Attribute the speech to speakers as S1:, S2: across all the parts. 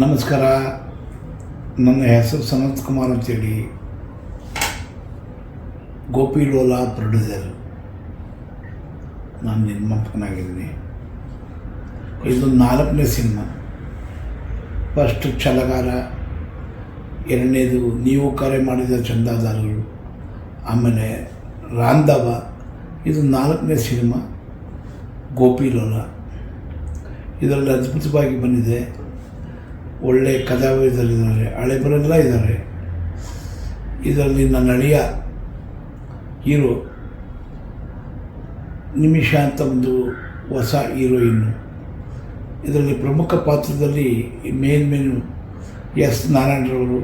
S1: ನಮಸ್ಕಾರ. ನನ್ನ ಹೆಸರು ಸನತ್ ಕುಮಾರ್ ಅಂತೇಳಿ. ಗೋಪಿ ಲೋಲಾ ಪ್ರೊಡ್ಯೂಸರ್. ನಾನು ನಿರ್ಮಾಪಕನಾಗಿದ್ದೀನಿ. ಇದು ನಾಲ್ಕನೇ ಸಿನಿಮಾ. ಫಸ್ಟ್ ಛಲಗಾರ, ಎರಡನೇದು ನೀವು ಕರೆ ಮಾಡಿದ ಚಂದಾದಾರರು, ಆಮೇಲೆ ರಾಂಧವ. ಇದು ನಾಲ್ಕನೇ ಸಿನಿಮಾ. ಗೋಪಿ ಲೋಲಾ. ಇದರಲ್ಲಿ ಅದ್ಭುತವಾಗಿ ಬಂದಿದೆ. ಒಳ್ಳೆ ಕಲಾವಿದರಿದ್ದಾರೆ ಹಳೆಬರೆಲ್ಲ ಇದ್ದಾರೆ ಇದರಲ್ಲಿ ನನ್ನ ಅಳಿಯ ಹೀರೋ, ನಿಮಿಷ ಅಂತ ಒಂದು ಹೊಸ ಹೀರೋಯಿನ್ನು ಇದರಲ್ಲಿ ಪ್ರಮುಖ ಪಾತ್ರದಲ್ಲಿ ಮೇನ್ ಮೇನು ಎಸ್ ನಾರಾಯಣರವರು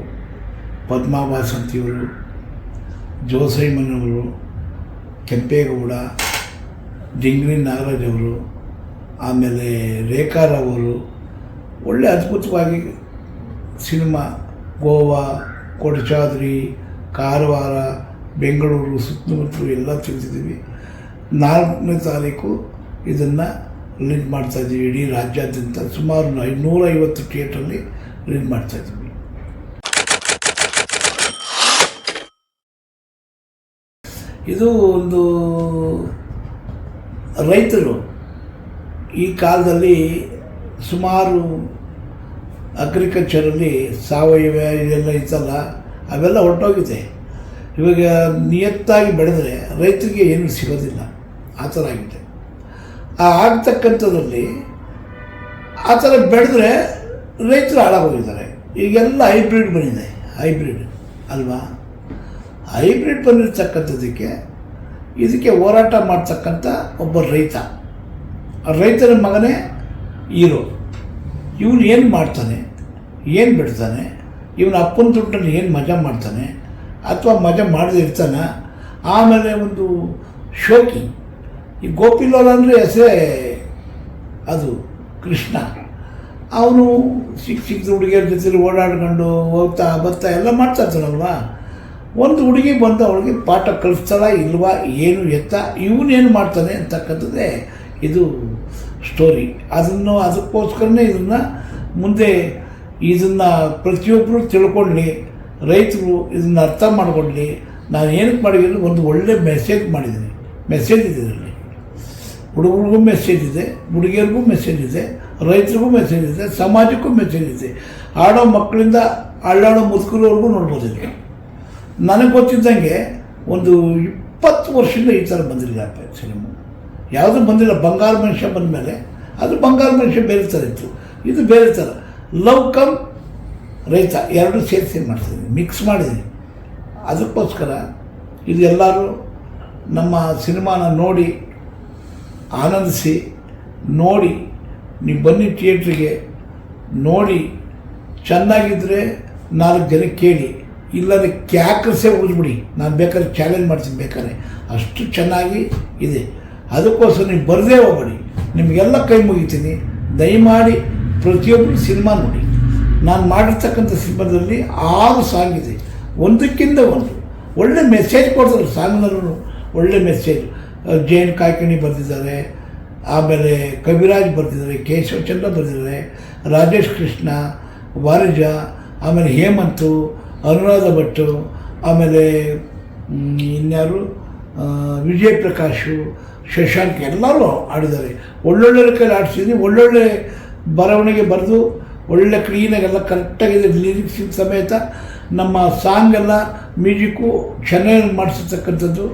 S1: ಪದ್ಮಾ ವಾಸಂತಿಯವರು ಜೋಸೈಮನವರು ಕೆಂಪೇಗೌಡ ಡಿಂಗ್ರಿ ನಾಗರಾಜ್ ಅವರು, ಆಮೇಲೆ ರೇಖಾರವರು ಒಳ್ಳೆ ಅದ್ಭುತವಾಗಿ ಸಿನಿಮಾ, ಗೋವಾ, ಕೊಡಚಾದ್ರಿ, ಕಾರವಾರ, ಬೆಂಗಳೂರು, ಸುತ್ತಮುತ್ತಲು ಎಲ್ಲ ತಿಳಿದಿದ್ದೀವಿ ನಾಲ್ಕನೇ ತಾರೀಕು ಇದನ್ನು ರಿಲೀಸ್ ಮಾಡ್ತಾಯಿದ್ದೀವಿ ಇಡೀ ರಾಜ್ಯಾದ್ಯಂತ ಸುಮಾರು ಐನೂರೈವತ್ತು ಥಿಯೇಟ್ರಲ್ಲಿ ರಿಲೀಸ್ ಮಾಡ್ತಾಯಿದ್ದೀವಿ ಇದು ಒಂದು ರೈತರು ಈ ಕಾಲದಲ್ಲಿ ಸುಮಾರು ಅಗ್ರಿಕಲ್ಚರಲ್ಲಿ ಸಾವಯವ ಇದೆಲ್ಲ ಇತ್ತಲ್ಲ, ಅವೆಲ್ಲ ಹೊರಟೋಗಿದೆ. ಇವಾಗ ನಿಯತ್ತಾಗಿ ಬೆಳೆದರೆ ರೈತರಿಗೆ ಏನು ಸಿಗೋದಿಲ್ಲ. ಆ ಥರ ಆಗಿದೆ. ಆ ಆಗ್ತಕ್ಕಂಥದ್ರಲ್ಲಿ ಆ ಥರ ಬೆಳೆದ್ರೆ ರೈತರು ಹಾಳಾಗೋಗಿದ್ದಾರೆ. ಈಗೆಲ್ಲ ಹೈಬ್ರಿಡ್ ಬಂದಿದೆ. ಹೈಬ್ರಿಡ್ ಅಲ್ವಾ? ಹೈಬ್ರಿಡ್ ಬಂದಿರತಕ್ಕಂಥದ್ದಕ್ಕೆ ಇದಕ್ಕೆ ಹೋರಾಟ ಮಾಡ್ತಕ್ಕಂಥ ಒಬ್ಬ ರೈತ. ಆ ರೈತನ ಮಗನೇ ಹೀರೋ. ಇವನು ಏನು ಮಾಡ್ತಾನೆ? ಏನು ಬಿಡ್ತಾನೆ? ಇವನ ಅಪ್ಪನ ದುಡ್ಡನ್ನು ಏನು ಮಜಾ ಮಾಡ್ತಾನೆ? ಅಥವಾ ಮಜಾ ಮಾಡದೇ ಇರ್ತಾನೆ? ಆಮೇಲೆ ಒಂದು ಶೋಕಿ. ಈ ಗೋಪಿಲೋಲ ಅಂದರೆ ಹೆಸರೇ ಅದು ಕೃಷ್ಣ. ಅವನು ಸಿಕ್ಕ ಸಿಕ್ಕ ಹುಡುಗಿಯರ ಜೊತೆ ಓಡಾಡ್ಕೊಂಡು ಹೋಗ್ತಾ ಬರ್ತಾ ಎಲ್ಲ ಮಾಡ್ತಾ ಇರ್ತಾನಲ್ವಾ? ಒಂದು ಹುಡುಗಿ ಬಂದು ಅವಳಿಗೆ ಪಾಠ ಕಲಿಸ್ತಾಳ ಇಲ್ವಾ? ಏನು ಎತ್ತ? ಇವನೇನು ಮಾಡ್ತಾನೆ ಅಂತಕ್ಕಂಥದ್ದೇ ಇದು ಸ್ಟೋರಿ ಅದನ್ನು, ಅದಕ್ಕೋಸ್ಕರನೇ ಇದನ್ನು ಮುಂದೆ ಇದನ್ನು ಪ್ರತಿಯೊಬ್ಬರು ತಿಳ್ಕೊಳ್ಳಿ. ರೈತರು ಇದನ್ನು ಅರ್ಥ ಮಾಡಿಕೊಳ್ಳಿ. ನಾನು ಏನಕ್ಕೆ ಮಾಡಿದ್ದೀನಿ ಒಂದು ಒಳ್ಳೆ ಮೆಸೇಜ್ ಮಾಡಿದ್ದೀನಿ. ಮೆಸೇಜ್ ಇದೆ ಇದರಲ್ಲಿ. ಹುಡುಗರಿಗೂ ಮೆಸೇಜ್ ಇದೆ, ಹುಡುಗಿಯರಿಗೂ ಮೆಸೇಜ್ ಇದೆ, ರೈತರಿಗೂ ಮೆಸೇಜ್ ಇದೆ, ಸಮಾಜಕ್ಕೂ ಮೆಸೇಜ್ ಇದೆ. ಆಡೋ ಮಕ್ಕಳಿಂದ ಅಳ್ಳಾಡೋ ಮುದುಕರವರೆಗೂ ನೋಡ್ಬೋದು ಇದು ನನಗೆ ಗೊತ್ತಿದ್ದಂಗೆ ಒಂದು ಇಪ್ಪತ್ತು ವರ್ಷದಿಂದ ಈ ಥರ ಬಂದಿರಲಿಲ್ಲ ಸಿನಿಮಾ. ಯಾವುದೂ ಬಂದಿಲ್ಲ, ಬಂಗಾರ ಮನುಷ್ಯ ಬಂದ ಮೇಲೆ ಅದು ಬಂಗಾರ ಮನುಷ್ಯ ಬೇರೆ ಥರ ಇತ್ತು. ಇದು ಬೇರೆ ಥರ. ಲವ್ ಕಮ್, ರೈತ, ಎರಡು ಸೇರಿಸಿ ಮಾಡ್ತಿದ್ದೀನಿ ಮಿಕ್ಸ್ ಮಾಡಿದ್ದೀನಿ. ಅದಕ್ಕೋಸ್ಕರ ಇದು ಎಲ್ಲರೂ ನಮ್ಮ ಸಿನಿಮಾನ ನೋಡಿ, ಆನಂದಿಸಿ, ನೋಡಿ, ನೀವು ಬನ್ನಿ ಥಿಯೇಟ್ರಿಗೆ, ನೋಡಿ ಚೆನ್ನಾಗಿದ್ದರೆ ನಾಲ್ಕು ಜನ ಕೇಳಿ ಇಲ್ಲದೆ ಕ್ಯಾಕರ್ಸೇ ಉಳಿದ್ಬಿಡಿ ನಾನು ಬೇಕಾದ್ರೆ ಚಾಲೆಂಜ್ ಮಾಡ್ತೀನಿ ಬೇಕಾದ್ರೆ. ಅಷ್ಟು ಚೆನ್ನಾಗಿ ಇದೆ. ಅದಕ್ಕೋಸ್ಕರ ನೀವು ಬರದೇ ಹೋಗಬೇಡಿ. ನಿಮಗೆಲ್ಲ ಕೈ ಮುಗಿತೀನಿ. ದಯಮಾಡಿ ಪ್ರತಿಯೊಬ್ಬರು ಸಿನಿಮಾ ನೋಡಿ. ನಾನು ಮಾಡಿರ್ತಕ್ಕಂಥ ಸಿನಿಮಾದಲ್ಲಿ ಆರು ಸಾಂಗ್ ಇದೆ. ಒಂದಕ್ಕಿಂತ ಒಂದು. ಒಳ್ಳೆ ಮೆಸೇಜ್ ಕೊಡ್ತಾರೆ ಸಾಂಗ್ನಲ್ಲೂ. ಒಳ್ಳೆ ಮೆಸೇಜ್ ಜೈನ್ ಕಾಯ್ಕಣಿ ಬರೆದಿದ್ದಾರೆ. ಆಮೇಲೆ ಕವಿರಾಜ್ ಬರೆದಿದ್ದಾರೆ. ಕೇಶವಚಂದ್ರ ಬರೆದಿದ್ದಾರೆ. ರಾಜೇಶ್ ಕೃಷ್ಣ, ವಾರಜ, ಆಮೇಲೆ ಹೇಮಂತು, ಅನುರಾಧ ಭಟ್ಟು ಆಮೇಲೆ ಇನ್ಯಾರು? ವಿಜಯ್ ಪ್ರಕಾಶು ಶಶಾಂಕ್ ಎಲ್ಲರೂ ಆಡಿದ್ದಾರೆ ಒಳ್ಳೊಳ್ಳೆ ಕೈಲಿ ಆಡಿಸಿದ್ದೀನಿ ಒಳ್ಳೊಳ್ಳೆ ಬರವಣಿಗೆ ಬರೆದು, ಒಳ್ಳೆ ಕ್ಲೀನಾಗೆಲ್ಲ ಕರೆಕ್ಟಾಗಿದೆ ಲಿರಿಕ್ಸ್ ಸಮೇತ. ನಮ್ಮ ಸಾಂಗ್ ಎಲ್ಲ, ಮ್ಯೂಸಿಕ್ಕು ಚೆನ್ನಾಗಿ ಮಾಡಿಸಿರ್ತಕ್ಕಂಥದ್ದು.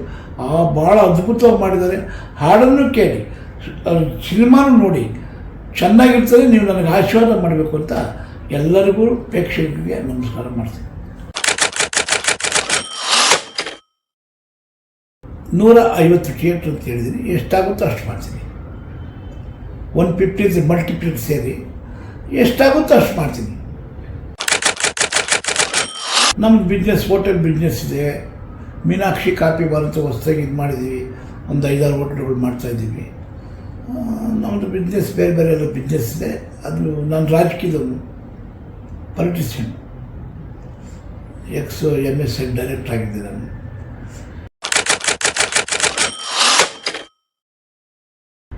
S1: ಆ ಭಾಳ ಅದ್ಭುತವಾಗಿ ಮಾಡಿದ್ದಾರೆ. ಹಾಡನ್ನು ಕೇಳಿ ಸಿನಿಮಾನ ನೋಡಿ ಚೆನ್ನಾಗಿರ್ತದೆ ನೀವು ನನಗೆ ಆಶೀರ್ವಾದ ಮಾಡಬೇಕು ಅಂತ ಎಲ್ಲರಿಗೂ ಪ್ರೇಕ್ಷಕರಿಗೆ ನಮಸ್ಕಾರ ಮಾಡ್ತೀನಿ. ನೂರ ಐವತ್ತು ಥಿಯೇಟ್ರ್ ಅಂತ ಹೇಳಿದ್ದೀನಿ. ಎಷ್ಟಾಗುತ್ತೋ ಅಷ್ಟು ಮಾಡ್ತೀನಿ. ಒನ್ ಫಿಫ್ಟಿ ಮಲ್ಟಿಪ್ಲೆಕ್ಸ್ ಸೇರಿ ಎಷ್ಟಾಗುತ್ತೋ ಅಷ್ಟು ಮಾಡ್ತೀನಿ. ನಮ್ಮ ಬಿಸ್ನೆಸ್ ಹೋಟೆಲ್ ಬಿಸ್ನೆಸ್ ಇದೆ. ಮೀನಾಕ್ಷಿ ಕಾಫಿ ಬಾರ್ ಅಂತ ಹೊಸ್ದಾಗಿ ಇದು ಮಾಡಿದ್ದೀವಿ ಒಂದು ಐದಾರು ಹೋಟೆಲ್ಗಳು ಮಾಡ್ತಾಯಿದ್ದೀವಿ ನಮ್ಮದು ಬಿಸ್ನೆಸ್ ಬೇರೆ ಬೇರೆ ಎಲ್ಲ ಬಿಸ್ನೆಸ್ ಇದೆ. ಅದು ನಾನು ರಾಜಕೀಯದವನು. Politician ex M S L direct ಆಗಿದ್ದೆ ನಾನು.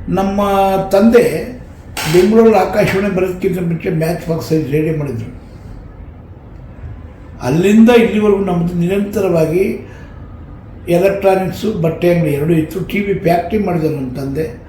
S1: ನಮ್ಮ ತಂದೆ ಬೆಂಗಳೂರಲ್ಲಿ ಆಕಾಶವಾಣಿ ಬರೋದಕ್ಕಿಂತ ಮುಂಚೆ ಮ್ಯಾಚ್ ಬಾಕ್ಸ್ ರೇಡಿಯೋ ಮಾಡಿದರು. ಅಲ್ಲಿಂದ ಇಲ್ಲಿವರೆಗೂ ನಮ್ಮದು ನಿರಂತರವಾಗಿ ಎಲೆಕ್ಟ್ರಾನಿಕ್ಸು ಬಟ್ಟೆ ಅಂಗಡಿ ಎರಡೂ ಇತ್ತು. ಟಿ ವಿ ಫ್ಯಾಕ್ಟ್ರಿ ಮಾಡಿದ್ರು ನಮ್ಮ ತಂದೆ.